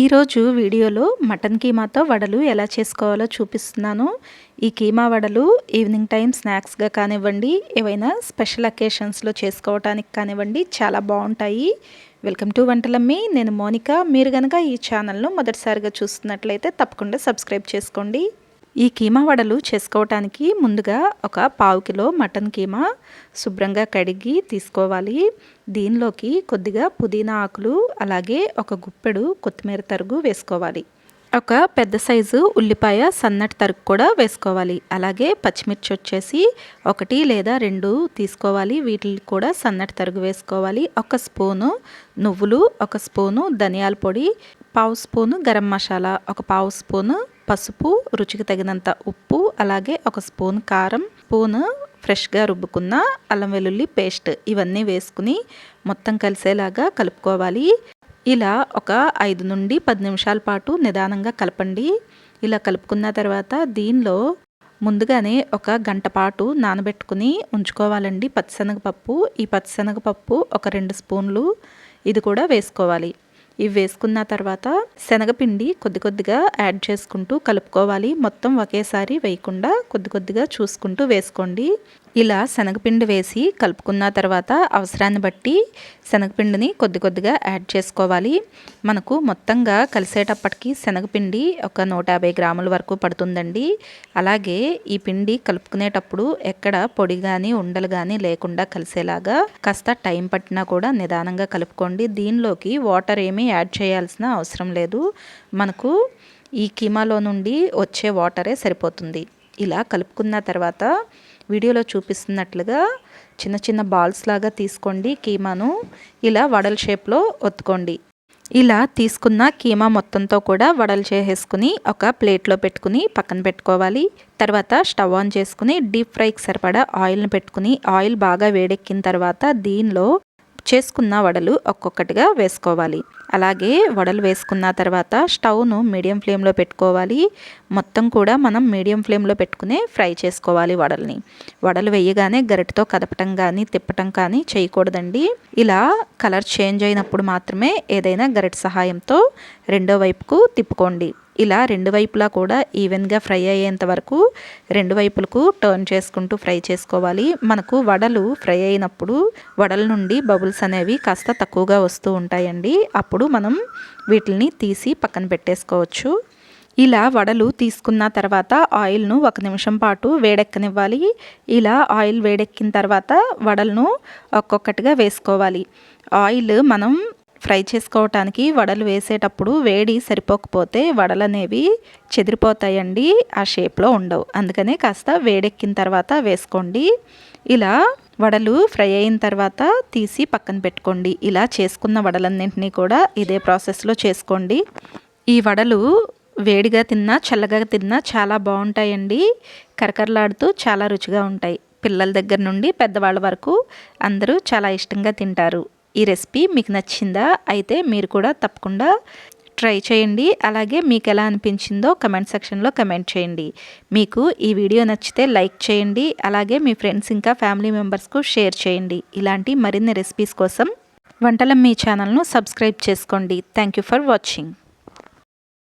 ఈరోజు వీడియోలో మటన్ కీమాతో వడలు ఎలా చేసుకోవాలో చూపిస్తున్నాను. ఈ కీమా వడలు ఈవినింగ్ టైం స్నాక్స్గా కానివ్వండి ఏవైనా స్పెషల్ అకేషన్స్లో చేసుకోవటానికి కానివ్వండి చాలా బాగుంటాయి. Welcome to Vantalammi. నేను మోనిక. మీరు కనుక ఈ ఛానల్ను మొదటిసారిగా చూస్తున్నట్లయితే తప్పకుండా సబ్స్క్రైబ్ చేసుకోండి. ఈ కీమా వడలు చేసుకోవటానికి ముందుగా ఒక పావు కిలో మటన్ కీమా శుభ్రంగా కడిగి తీసుకోవాలి. దీనిలోకి కొద్దిగా పుదీనా ఆకులు అలాగే ఒక గుప్పెడు కొత్తిమీర తరుగు వేసుకోవాలి. ఒక పెద్ద సైజు ఉల్లిపాయ సన్నటి తరుగు కూడా వేసుకోవాలి. అలాగే పచ్చిమిర్చి వచ్చేసి ఒకటి లేదా రెండు తీసుకోవాలి. వీటికి కూడా సన్నటి తరుగు వేసుకోవాలి. ఒక స్పూను నువ్వులు ఒక స్పూను ధనియాల పొడి పావు స్పూను గరం మసాలా ఒక పావు స్పూను పసుపు రుచికి తగినంత ఉప్పు అలాగే ఒక స్పూన్ కారం స్పూన్ ఫ్రెష్గా రుబ్బుకున్న అల్లం వెల్లుల్లి పేస్ట్ ఇవన్నీ వేసుకుని మొత్తం కలిసేలాగా కలుపుకోవాలి. ఇలా ఒక ఐదు నుండి పది నిమిషాల పాటు నిదానంగా కలపండి. ఇలా కలుపుకున్న తర్వాత దీనిలో ముందుగానే ఒక గంట పాటు నానబెట్టుకుని ఉంచుకోవాలండి పచ్చిశనగపప్పు. ఈ పచ్చిశనగపప్పు ఒక రెండు స్పూన్లు ఇది కూడా వేసుకోవాలి. ఇవి వేసుకున్న తర్వాత శనగపిండి కొద్ది కొద్దిగా యాడ్ చేసుకుంటూ కలుపుకోవాలి. మొత్తం ఒకేసారి వేయకుండా కొద్ది కొద్దిగా చూసుకుంటూ వేసుకోండి. ఇలా శనగపిండి వేసి కలుపుకున్న తర్వాత అవసరాన్ని బట్టి శనగపిండిని కొద్ది కొద్దిగా యాడ్ చేసుకోవాలి. మనకు మొత్తంగా కలిసేటప్పటికి శనగపిండి ఒక నూట యాభై గ్రాముల వరకు పడుతుందండి. అలాగే ఈ పిండి కలుపుకునేటప్పుడు ఎక్కడ పొడి కానీ ఉండలు కానీ లేకుండా కలిసేలాగా కాస్త టైం పట్టినా కూడా నిదానంగా కలుపుకోండి. దీనిలోకి వాటర్ ఏమీ యాడ్ చేయాల్సిన అవసరం లేదు. మనకు ఈ కీమాలో నుండి వచ్చే వాటరే సరిపోతుంది. ఇలా కలుపుకున్న తర్వాత వీడియోలో చూపిస్తున్నట్లుగా చిన్న చిన్న బాల్స్ లాగా తీసుకోండి కీమాను. ఇలా వడల షేప్లో ఒత్తుకోండి. ఇలా తీసుకున్న కీమా మొత్తంతో కూడా వడలు చేసేసుకుని ఒక ప్లేట్లో పెట్టుకుని పక్కన పెట్టుకోవాలి. తర్వాత స్టవ్ ఆన్ చేసుకుని డీప్ ఫ్రైకి సరిపడా ఆయిల్ని పెట్టుకుని ఆయిల్ బాగా వేడెక్కిన తర్వాత దీనిలో చేసుకున్న వడలు ఒక్కొక్కటిగా వేసుకోవాలి. అలాగే వడలు వేసుకున్న తర్వాత స్టవ్ను మీడియం ఫ్లేమ్లో పెట్టుకోవాలి. మొత్తం కూడా మనం మీడియం ఫ్లేమ్లో పెట్టుకునే ఫ్రై చేసుకోవాలి వడల్ని. వడలు వేయగానే గరిటతో కదపటం కానీ తిప్పటం కానీ చేయకూడదండి. ఇలా కలర్ చేంజ్ అయినప్పుడు మాత్రమే ఏదైనా గరిట సహాయంతో రెండో వైపుకు తిప్పుకోండి. ఇలా రెండు వైపులా కూడా ఈవెన్గా ఫ్రై అయ్యేంత వరకు రెండు వైపులకు టర్న్ చేసుకుంటూ ఫ్రై చేసుకోవాలి. మనకు వడలు ఫ్రై అయినప్పుడు వడల నుండి బబుల్స్ అనేవి కాస్త తక్కువగా వస్తూ ఉంటాయండి. అప్పుడు మనం వీటిని తీసి పక్కన పెట్టేసుకోవచ్చు. ఇలా వడలు తీసుకున్న తర్వాత ఆయిల్ను ఒక నిమిషం పాటు వేడెక్కనివ్వాలి. ఇలా ఆయిల్ వేడెక్కిన తర్వాత వడలను ఒక్కొక్కటిగా వేసుకోవాలి. ఆయిల్ మనం ఫ్రై చేసుకోవటానికి వడలు వేసేటప్పుడు వేడి సరిపోకపోతే వడలు అనేవి చెదిరిపోతాయండి ఆ షేప్లో ఉండవు. అందుకనే కాస్త వేడెక్కిన తర్వాత వేసుకోండి. ఇలా వడలు ఫ్రై అయిన తర్వాత తీసి పక్కన పెట్టుకోండి. ఇలా చేసుకున్న వడలన్నింటినీ కూడా ఇదే ప్రాసెస్లో చేసుకోండి. ఈ వడలు వేడిగా తిన్నా చల్లగా తిన్నా చాలా బాగుంటాయండి. కరకరలాడుతూ చాలా రుచిగా ఉంటాయి. పిల్లల దగ్గర నుండి పెద్దవాళ్ళ వరకు అందరూ చాలా ఇష్టంగా తింటారు. ఈ రెసిపీ మీకు నచ్చిందా అయితే మీరు కూడా తప్పకుండా ట్రై చేయండి. అలాగే మీకు ఎలా అనిపించిందో కమెంట్ సెక్షన్లో కమెంట్ చేయండి. మీకు ఈ వీడియో నచ్చితే లైక్ చేయండి. అలాగే మీ ఫ్రెండ్స్ ఇంకా ఫ్యామిలీ మెంబర్స్కు షేర్ చేయండి. ఇలాంటి మరిన్ని రెసిపీస్ కోసం వంటల మీ ఛానల్ను సబ్స్క్రైబ్ చేసుకోండి. Thank you for watching.